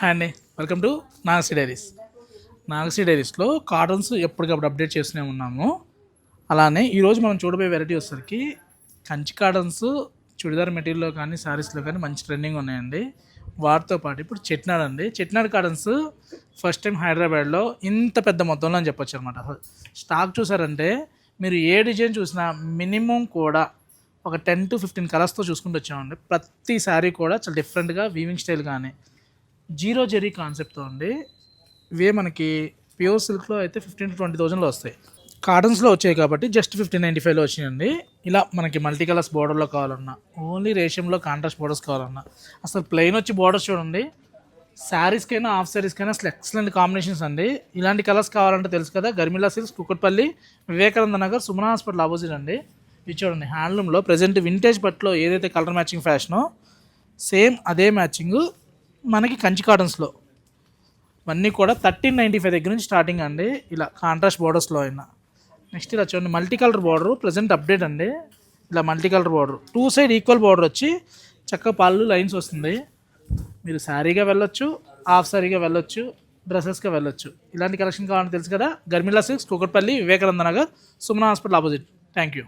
Hi అండి. Welcome to Nagasi diaries. నాగసి డైరీస్లో cartoons ఎప్పటికప్పుడు అప్డేట్ చేస్తూనే ఉన్నాము. అలానే ఈరోజు మనం చూడబోయే వెరైటీ వచ్చేసరికి కంచి కాటన్స్ చుడిదార్ మెటీరియల్లో కానీ శారీస్లో కానీ మంచి ట్రెండింగ్ ఉన్నాయండి. వాటితో పాటు ఇప్పుడు చెట్నాడ్ అండి. చెట్నాడ్ కార్టన్స్ ఫస్ట్ టైం హైదరాబాద్లో ఇంత పెద్ద మొత్తంలో అని చెప్పొచ్చు అనమాట స్టాక్ చూసారంటే మీరు ఏ డిజైన్ చూసినా మినిమం కూడా ఒక టెన్ టు ఫిఫ్టీన్ కలర్స్తో చూసుకుంటూ వచ్చామండి. ప్రతి శారీ కూడా చాలా డిఫరెంట్గా వీవింగ్ స్టైల్ కానీ జీరో జెరీ కాన్సెప్ట్తో అండి. ఇవే మనకి ప్యూర్ సిల్క్లో అయితే ఫిఫ్టీన్ టు ట్వంటీ థౌజండ్లో వస్తాయి. కాటన్స్లో వచ్చాయి కాబట్టి జస్ట్ ఫిఫ్టీన్ నైంటీ ఫైవ్లో వచ్చినాయండి. ఇలా మనకి మల్టీ కలర్స్ బోర్డర్లో కావాలన్నా ఓన్లీ రేషియంలో కాంట్రాస్ట్ బోర్డర్స్ కావాలన్నా అసలు ప్లెయిన్ వచ్చి బోర్డర్స్ చూడండి. శారీస్కైనా హాఫ్ శారీస్కైనా అసలు ఎక్సలెంట్ కాంబినేషన్స్ అండి. ఇలాంటి కలర్స్ కావాలంటే తెలుసు కదా Garmila silks Kukatpally Vivekananda Nagar Sumana hospital opposite అండి. ఇది చూడండి హ్యాండ్లూమ్లో ప్రజెంట్ వింటేజ్ బట్లో ఏదైతే కలర్ మ్యాచింగ్ ఫ్యాషనో సేమ్ అదే మ్యాచింగ్ మనకి కంచి కాటన్స్లో. ఇవన్నీ కూడా థర్టీన్ నైంటీ ఫైవ్ దగ్గర నుంచి స్టార్టింగ్ అండి. ఇలా కాంట్రాస్ట్ బోర్డర్స్లో అయినా. నెక్స్ట్ ఇలా చూడండి multi colour border present update అండి. ఇలా multi colour border. Two side equal border వచ్చి చక్క పళ్ళు లైన్స్ వస్తుంది. మీరు శారీగా వెళ్ళొచ్చు హాఫ్ శారీగా వెళ్ళొచ్చు డ్రెస్సెస్గా వెళ్ళొచ్చు. ఇలాంటి కలెక్షన్ కావాలని తెలుసు కదా Garmila silks Kukatpally Vivekananda Nagar Sumana hospital opposite. Thank you.